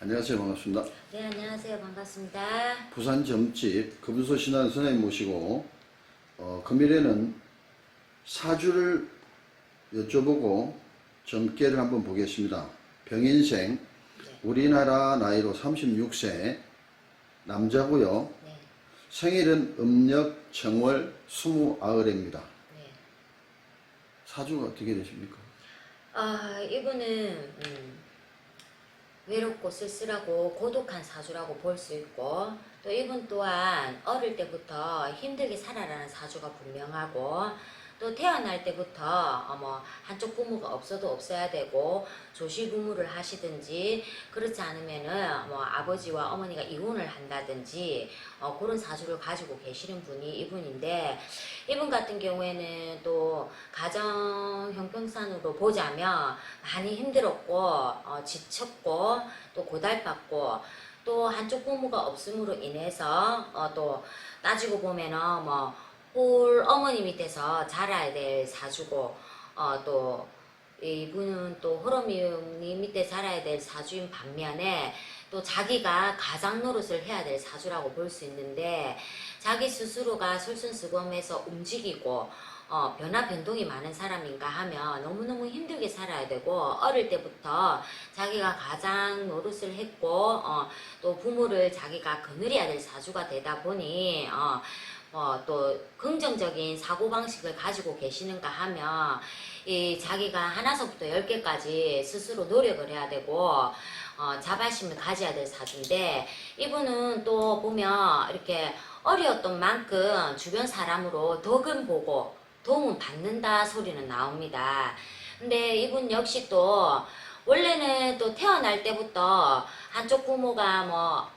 안녕하세요. 반갑습니다. 네, 안녕하세요. 반갑습니다. 부산 점집 금소 신한 선생님 모시고 어, 금일에는 사주를 여쭤보고 점괘를 한번 보겠습니다. 병인생 우리나라 나이로 36세 남자고요. 네, 생일은 음력 정월 20아을입니다. 네. 사주가 어떻게 되십니까? 아, 이분은 음, 외롭고 쓸쓸하고 고독한 사주라고 볼 수 있고 또 이분 또한 어릴 때부터 힘들게 살아라는 사주가 분명하고 또 태어날 때부터 어머 한쪽 부모가 없어도 없어야 되고 조실부모를 하시든지 그렇지 않으면은 뭐 아버지와 어머니가 이혼을 한다든지 어, 그런 사주를 가지고 계시는 분이 이분인데 이분 같은 경우에는 또 가정 형평상으로 보자면 많이 힘들었고 어, 지쳤고 또 고달팠고 또 한쪽 부모가 없음으로 인해서 어, 또 따지고 보면은 뭐 홀 어머니 밑에서 자라야 될 사주고 어, 또 이분은 또 호러미님 밑에 자라야 될 사주인 반면에 또 자기가 가장 노릇을 해야 될 사주라고 볼 수 있는데 자기 스스로가 솔선수범해서 움직이고 어, 변화 변동이 많은 사람인가 하면 너무너무 힘들게 살아야 되고 어릴 때부터 자기가 가장 노릇을 했고 어, 또 부모를 자기가 거느려야 될 사주가 되다 보니 어, 어, 또 긍정적인 사고방식을 가지고 계시는가 하면 이 자기가 하나서부터 열 개까지 스스로 노력을 해야 되고 어, 자발심을 가져야 될 사주인데 이분은 또 보면 이렇게 어려웠던 만큼 주변 사람으로 덕은 보고 도움은 받는다 소리는 나옵니다. 근데 이분 역시 또 원래는 또 태어날 때부터 한쪽 부모가 뭐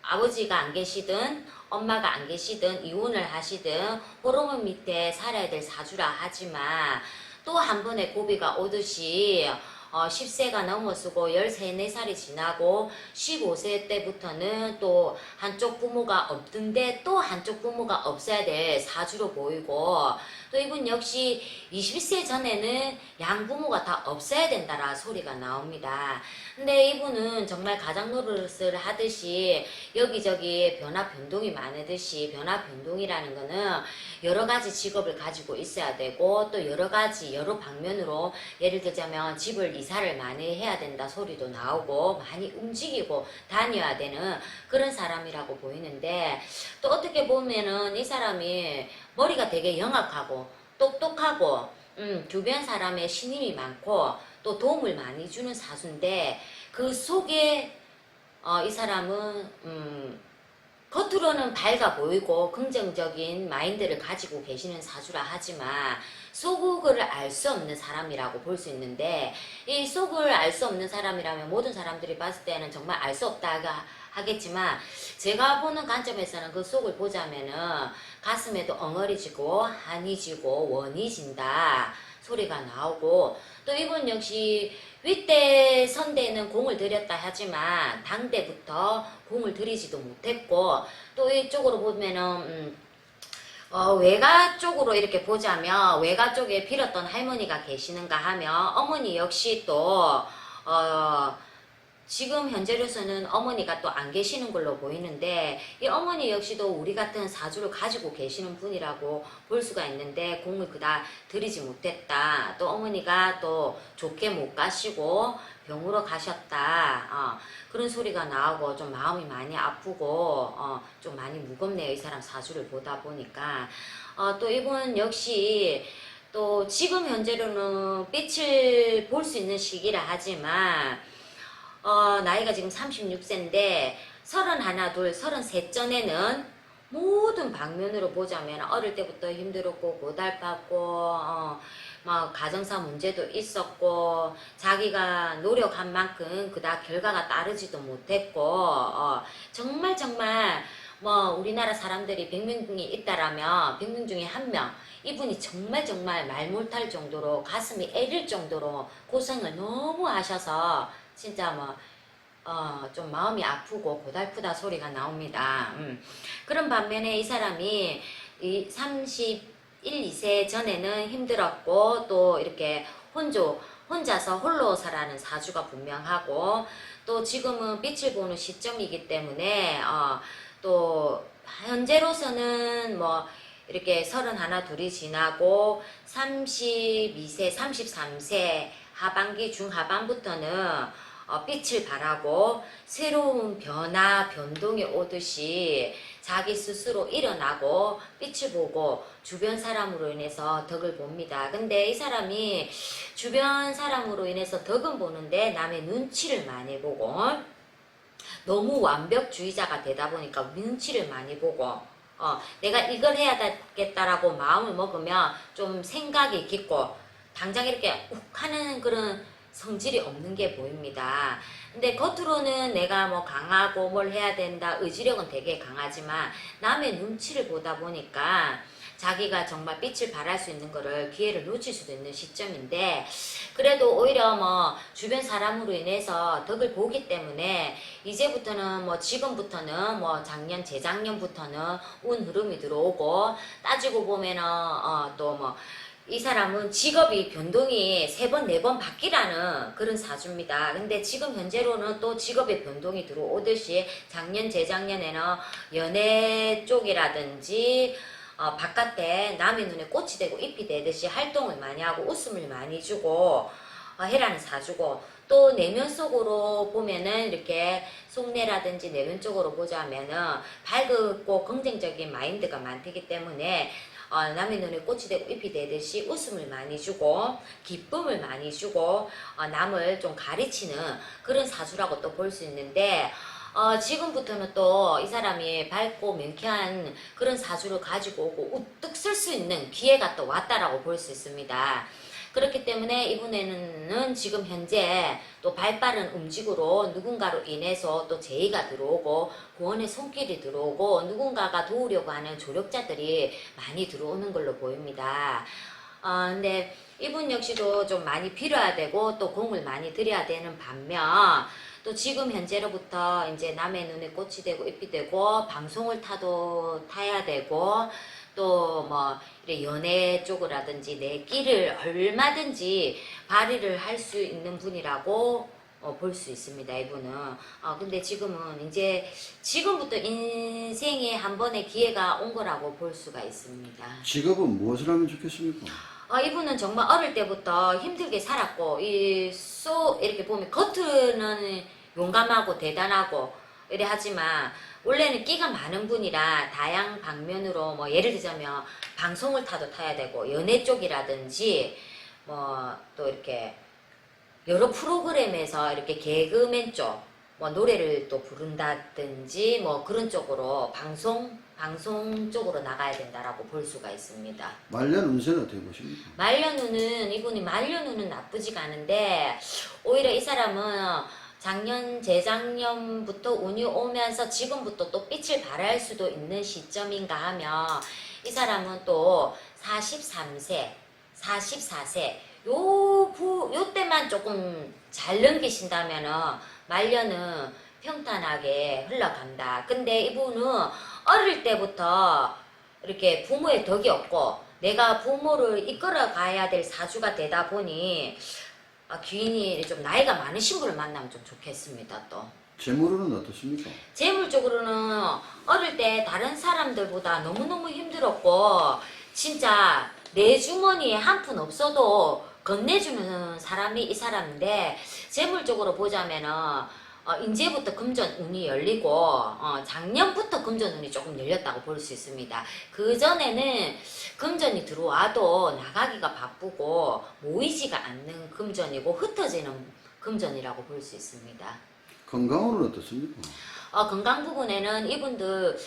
아버지가 안 계시든 엄마가 안 계시든 이혼을 하시든 호르몬 밑에 살아야 될 사주라 하지만 또 한 번의 고비가 오듯이 어, 10세가 넘어서고 13, 4살이 지나고 15세 때부터는 또 한쪽 부모가 없던데 또 한쪽 부모가 없어야 될 사주로 보이고 또 이분 역시 20세 전에는 양부모가 다 없어야 된다라 소리가 나옵니다. 근데 이분은 정말 가장 노릇을 하듯이 여기저기 변화 변동이 많으듯이 변화 변동이라는 거는 여러 가지 직업을 가지고 있어야 되고 또 여러 가지 여러 방면으로 예를 들자면 집을 이사를 많이 해야 된다 소리도 나오고 많이 움직이고 다녀야 되는 그런 사람이라고 보이는데 또 어떻게 보면은 이 사람이 머리가 되게 영악하고 똑똑하고 음, 주변 사람의 신임이 많고 또 도움을 많이 주는 사수인데 그 속에 어, 이 사람은 음, 겉으로는 밝아 보이고 긍정적인 마인드를 가지고 계시는 사주라 하지만 속을 알 수 없는 사람이라고 볼 수 있는데 이 속을 알 수 없는 사람이라면 모든 사람들이 봤을 때는 정말 알 수 없다가 하겠지만 제가 보는 관점에서는 그 속을 보자면은 가슴에도 엉어리 지고 한이 지고 원이 진다 소리가 나오고 또 이분 역시 윗대 선대는 공을 들였다 하지만 당대부터 공을 들이지도 못했고 또 이쪽으로 보면은 음, 어, 외가 쪽으로 이렇게 보자면 외가 쪽에 빌었던 할머니가 계시는가 하면 어머니 역시 또 어, 지금 현재로서는 어머니가 또 안 계시는 걸로 보이는데 이 어머니 역시도 우리 같은 사주를 가지고 계시는 분이라고 볼 수가 있는데 공을 그다 들이지 못했다. 또 어머니가 또 좋게 못 가시고 병으로 가셨다. 어, 그런 소리가 나오고 좀 마음이 많이 아프고 어, 좀 많이 무겁네요. 이 사람 사주를 보다 보니까 어, 또 이분 역시 또 지금 현재로는 빛을 볼 수 있는 시기라 하지만 어, 나이가 지금 36세인데 서른 하나, 둘, 서른 셋 전에는 모든 방면으로 보자면 어릴 때부터 힘들었고 고달팠고 어, 막 가정사 문제도 있었고 자기가 노력한 만큼 그다 결과가 따르지도 못했고 어, 정말 정말 뭐 우리나라 사람들이 100명 중에 있다라면 100명 중에 한 명 이분이 정말 정말 말 못할 정도로 가슴이 애릴 정도로 고생을 너무 하셔서 진짜 뭐, 어, 좀 마음이 아프고 고달프다 소리가 나옵니다. 음. 그런 반면에 이 사람이 이 31, 2세 전에는 힘들었고 또 이렇게 혼조, 혼자서 홀로 살아는 사주가 분명하고 또 지금은 빛을 보는 시점이기 때문에 어, 또 현재로서는 뭐 이렇게 서른 하나 둘이 지나고 32세, 33세 하반기 중하반부터는 어, 빛을 발하고 새로운 변화, 변동이 오듯이 자기 스스로 일어나고 빛을 보고 주변 사람으로 인해서 덕을 봅니다. 근데 이 사람이 주변 사람으로 인해서 덕은 보는데 남의 눈치를 많이 보고 너무 완벽주의자가 되다 보니까 눈치를 많이 보고 어, 내가 이걸 해야 되겠다라고 마음을 먹으면 좀 생각이 깊고 당장 이렇게 욱 하는 그런 성질이 없는 게 보입니다. 근데 겉으로는 내가 뭐 강하고 뭘 해야 된다, 의지력은 되게 강하지만 남의 눈치를 보다 보니까 자기가 정말 빛을 발할 수 있는 거를 기회를 놓칠 수도 있는 시점인데 그래도 오히려 뭐 주변 사람으로 인해서 덕을 보기 때문에 이제부터는 뭐 지금부터는 뭐 작년 재작년부터는 운 흐름이 들어오고 따지고 보면은 어 또 뭐 이 사람은 직업이 변동이 세 번, 네 번 바뀌라는 그런 사주입니다. 근데 지금 현재로는 또 직업의 변동이 들어오듯이 작년, 재작년에는 연애 쪽이라든지 어, 바깥에 남의 눈에 꽃이 되고 잎이 되듯이 활동을 많이 하고 웃음을 많이 주고 어, 해라는 사주고 또 내면 속으로 보면은 이렇게 속내라든지 내면 쪽으로 보자면은 밝고 긍정적인 마인드가 많기 때문에 어, 남의 눈에 꽃이 되고 잎이 되듯이 웃음을 많이 주고 기쁨을 많이 주고 어, 남을 좀 가르치는 그런 사주라고 또 볼 수 있는데 어, 지금부터는 또 이 사람이 밝고 명쾌한 그런 사주를 가지고 오고 우뚝 쓸 수 있는 기회가 또 왔다라고 볼 수 있습니다. 그렇기 때문에 이분에는 지금 현재 또 발빠른 움직으로 누군가로 인해서 또 제의가 들어오고 구원의 손길이 들어오고 누군가가 도우려고 하는 조력자들이 많이 들어오는 걸로 보입니다. 어, 근데 이분 역시도 좀 많이 빌어야 되고 또 공을 많이 들여야 되는 반면 또 지금 현재로부터 이제 남의 눈에 꽃이 되고 잎이 되고 방송을 타도 타야 되고 또 뭐 연애 쪽이라든지 내 끼를 얼마든지 발휘를 할 수 있는 분이라고 어, 볼 수 있습니다 이분은 어, 근데 지금은 이제 지금부터 인생에 한 번의 기회가 온 거라고 볼 수가 있습니다 직업은 무엇을 하면 좋겠습니까? 아, 이분은 정말 어릴 때부터 힘들게 살았고, 이, 쏘, 이렇게 보면 겉으로는 용감하고 대단하고, 이래 하지만, 원래는 끼가 많은 분이라 다양 방면으로 뭐 예를 들자면 방송을 타도 타야 되고 연애 쪽이라든지 뭐 또 이렇게 여러 프로그램에서 이렇게 개그맨 쪽 뭐 노래를 또 부른다든지 뭐 그런 쪽으로 방송 방송 쪽으로 나가야 된다라고 볼 수가 있습니다. 말년 운세는 어떻게 보십니까? 말년 운은 이분이 말년 운은 나쁘지가 않은데 오히려 이 사람은 작년 재작년부터 운이 오면서 지금부터 또 빛을 발할 수도 있는 시점인가 하면 이 사람은 또 43세, 44세 요, 부, 요 때만 조금 잘 넘기신다면은 말년은 평탄하게 흘러간다. 근데 이분은 어릴 때부터 이렇게 부모의 덕이 없고 내가 부모를 이끌어 가야 될 사주가 되다 보니 아, 귀인이 좀 나이가 많으신 분을 만나면 좀 좋겠습니다 또 재물은 어떻습니까? 재물적으로는 어릴 때 다른 사람들보다 너무너무 힘들었고 진짜 내 주머니에 한 푼 없어도 건네주는 사람이 이 사람인데 재물적으로 보자면은 어, 이제부터 금전 운이 열리고 어, 작년부터 금전 운이 조금 열렸다고 볼 수 있습니다. 그 전에는 금전이 들어와도 나가기가 바쁘고 모이지가 않는 금전이고 흩어지는 금전이라고 볼 수 있습니다. 건강으로는 어떻습니까? 어, 건강 부분에는 이분들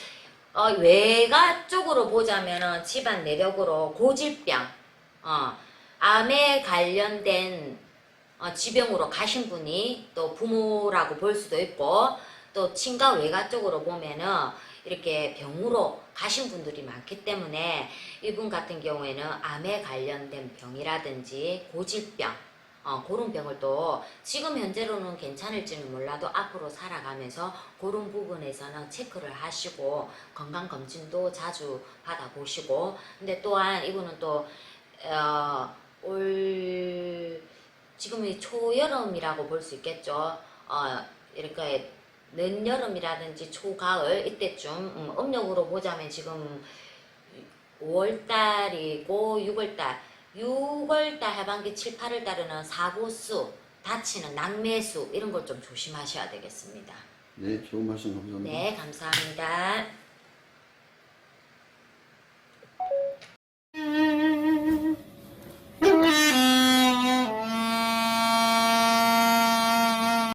어, 외가 쪽으로 보자면은 집안 내력으로 고질병, 어, 암에 관련된 어, 지병으로 가신 분이 또 부모라고 볼 수도 있고 또 친가 외가 쪽으로 보면은 이렇게 병으로 가신 분들이 많기 때문에 이분 같은 경우에는 암에 관련된 병이라든지 고질병 어, 그런 병을 또 지금 현재로는 괜찮을지는 몰라도 앞으로 살아가면서 그런 부분에서는 체크를 하시고 건강 검진도 자주 받아보시고 근데 또한 이분은 또 어, 올 지금이 초여름이라고 볼 수 있겠죠. 어, 이렇게 늦여름이라든지 초가을 이때쯤 음, 음력으로 보자면 지금 5월달이고 6월달 6월달 하반기 7, 8월달에는 사고수 다치는 낙매수 이런 걸 좀 조심하셔야 되겠습니다. 네, 좋은 말씀 감사합니다. 네 감사합니다.